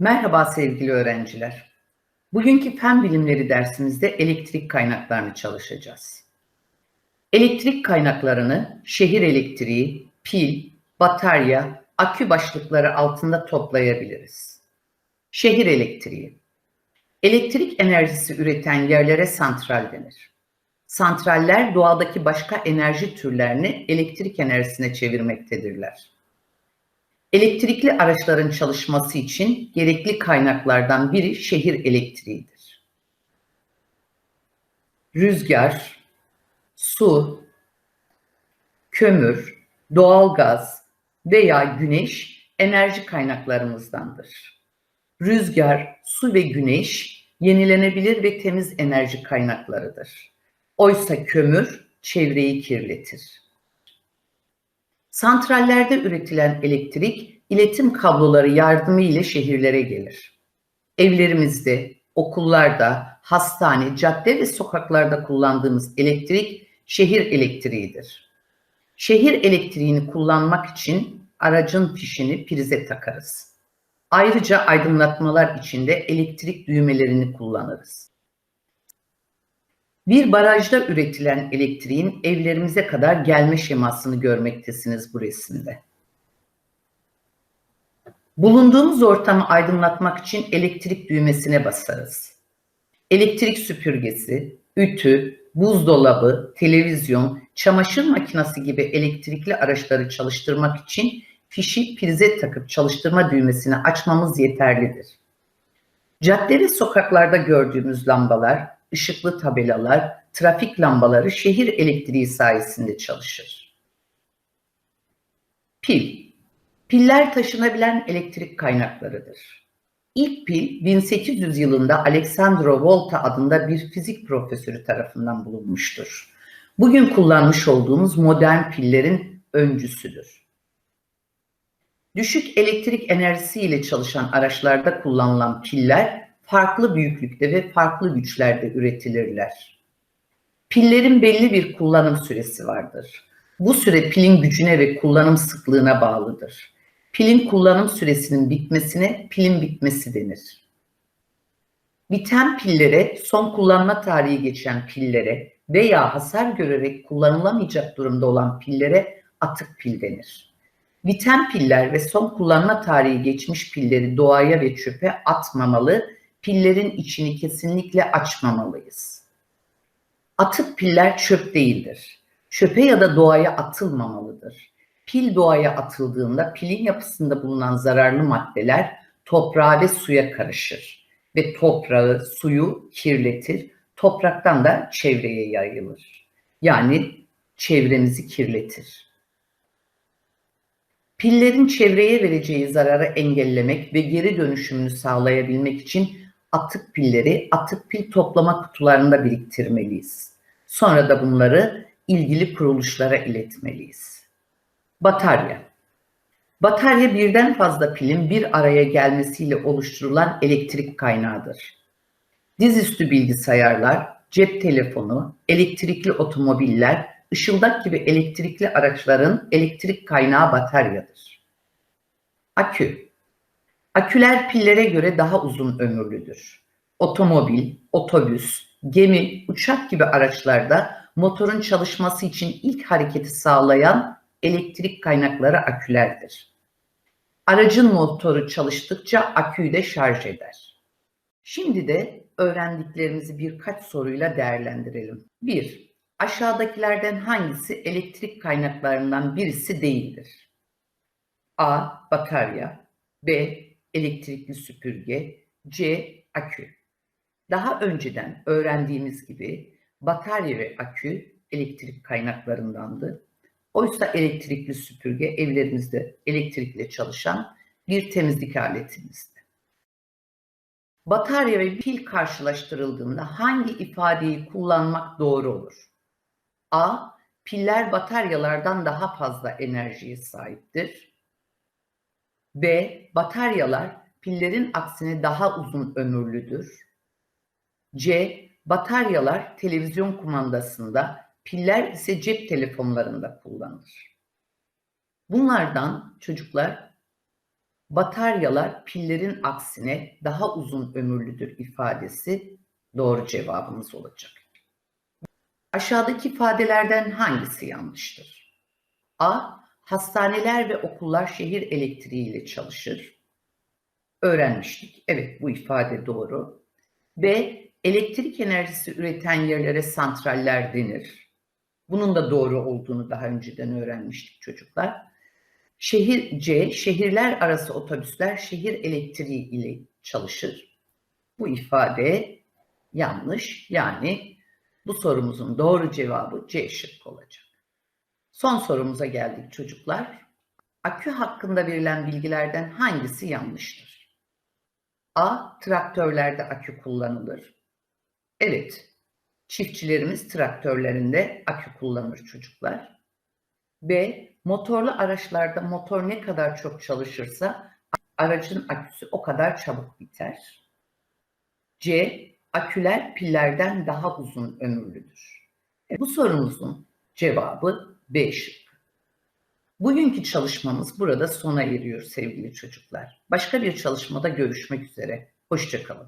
Merhaba sevgili öğrenciler. Bugünkü fen bilimleri dersimizde elektrik kaynaklarını çalışacağız. Elektrik kaynaklarını şehir elektriği, pil, batarya, akü başlıkları altında toplayabiliriz. Şehir elektriği. Elektrik enerjisi üreten yerlere santral denir. Santraller doğadaki başka enerji türlerini elektrik enerjisine çevirmektedirler. Elektrikli araçların çalışması için gerekli kaynaklardan biri şehir elektriğidir. Rüzgar, su, kömür, doğalgaz veya güneş enerji kaynaklarımızdandır. Rüzgar, su ve güneş yenilenebilir ve temiz enerji kaynaklarıdır. Oysa kömür çevreyi kirletir. Santrallerde üretilen elektrik iletim kabloları yardımı ile şehirlere gelir. Evlerimizde, okullarda, hastane, cadde ve sokaklarda kullandığımız elektrik şehir elektriğidir. Şehir elektriğini kullanmak için aracın fişini prize takarız. Ayrıca aydınlatmalar için de elektrik düğmelerini kullanırız. Bir barajda üretilen elektriğin evlerimize kadar gelme şemasını görmektesiniz bu resimde. Bulunduğumuz ortamı aydınlatmak için elektrik düğmesine basarız. Elektrik süpürgesi, ütü, buzdolabı, televizyon, çamaşır makinesi gibi elektrikli araçları çalıştırmak için fişi prize takıp çalıştırma düğmesini açmamız yeterlidir. Cadde ve sokaklarda gördüğümüz lambalar, ışıklı tabelalar, trafik lambaları şehir elektriği sayesinde çalışır. Pil. Piller taşınabilen elektrik kaynaklarıdır. İlk pil 1800 yılında Alexandro Volta adında bir fizik profesörü tarafından bulunmuştur. Bugün kullanmış olduğumuz modern pillerin öncüsüdür. Düşük elektrik enerjisi ile çalışan araçlarda kullanılan piller farklı büyüklükte ve farklı güçlerde üretilirler. Pillerin belli bir kullanım süresi vardır. Bu süre pilin gücüne ve kullanım sıklığına bağlıdır. Pilin kullanım süresinin bitmesine pilin bitmesi denir. Biten pillere, son kullanma tarihi geçen pillere veya hasar görerek kullanılamayacak durumda olan pillere atık pil denir. Biten piller ve son kullanma tarihi geçmiş pilleri doğaya ve çöpe atmamalı, pillerin içini kesinlikle açmamalıyız. Atık piller çöp değildir. Çöpe ya da doğaya atılmamalıdır. Pil doğaya atıldığında pilin yapısında bulunan zararlı maddeler toprağa ve suya karışır ve toprağı, suyu kirletir. Topraktan da çevreye yayılır. Yani çevremizi kirletir. Pillerin çevreye vereceği zararı engellemek ve geri dönüşümünü sağlayabilmek için atık pilleri atık pil toplama kutularında biriktirmeliyiz. Sonra da bunları ilgili kuruluşlara iletmeliyiz. Batarya. Batarya birden fazla pilin bir araya gelmesiyle oluşturulan elektrik kaynağıdır. Dizüstü bilgisayarlar, cep telefonu, elektrikli otomobiller, ışıldak gibi elektrikli araçların elektrik kaynağı bataryadır. Akü. Aküler pillere göre daha uzun ömürlüdür. Otomobil, otobüs, gemi, uçak gibi araçlarda motorun çalışması için ilk hareketi sağlayan elektrik kaynakları akülerdir. Aracın motoru çalıştıkça aküyü de şarj eder. Şimdi de öğrendiklerimizi birkaç soruyla değerlendirelim. 1. Aşağıdakilerden hangisi elektrik kaynaklarından birisi değildir? A. Batarya B. Elektrikli süpürge C. Akü Daha önceden öğrendiğimiz gibi batarya ve akü elektrik kaynaklarındandı. Oysa elektrikli süpürge evlerimizde elektrikle çalışan bir temizlik aletimizdi. Batarya ve pil karşılaştırıldığında hangi ifadeyi kullanmak doğru olur? A. Piller bataryalardan daha fazla enerjiye sahiptir. B. Bataryalar pillerin aksine daha uzun ömürlüdür. C. Bataryalar televizyon kumandasında, piller ise cep telefonlarında kullanılır. Bunlardan çocuklar Bataryalar pillerin aksine daha uzun ömürlüdür ifadesi doğru cevabımız olacak. Aşağıdaki ifadelerden hangisi yanlıştır? A. Hastaneler ve okullar şehir elektriğiyle çalışır. Öğrenmiştik. Evet bu ifade doğru. B. Elektrik enerjisi üreten yerlere santraller denir. Bunun da doğru olduğunu daha önceden öğrenmiştik çocuklar. Şehir C. Şehirler arası otobüsler şehir elektriği ile çalışır. Bu ifade yanlış. Yani bu sorumuzun doğru cevabı C şıkkı olacak. Son sorumuza geldik çocuklar. Akü hakkında verilen bilgilerden hangisi yanlıştır? A. Traktörlerde akü kullanılır. Evet, çiftçilerimiz traktörlerinde akü kullanır çocuklar. B. Motorlu araçlarda motor ne kadar çok çalışırsa aracın aküsü o kadar çabuk biter. C. Aküler pillerden daha uzun ömürlüdür. Bu sorumuzun cevabı B şıkkı. Bugünkü çalışmamız burada sona eriyor sevgili çocuklar. Başka bir çalışmada görüşmek üzere. Hoşçakalın.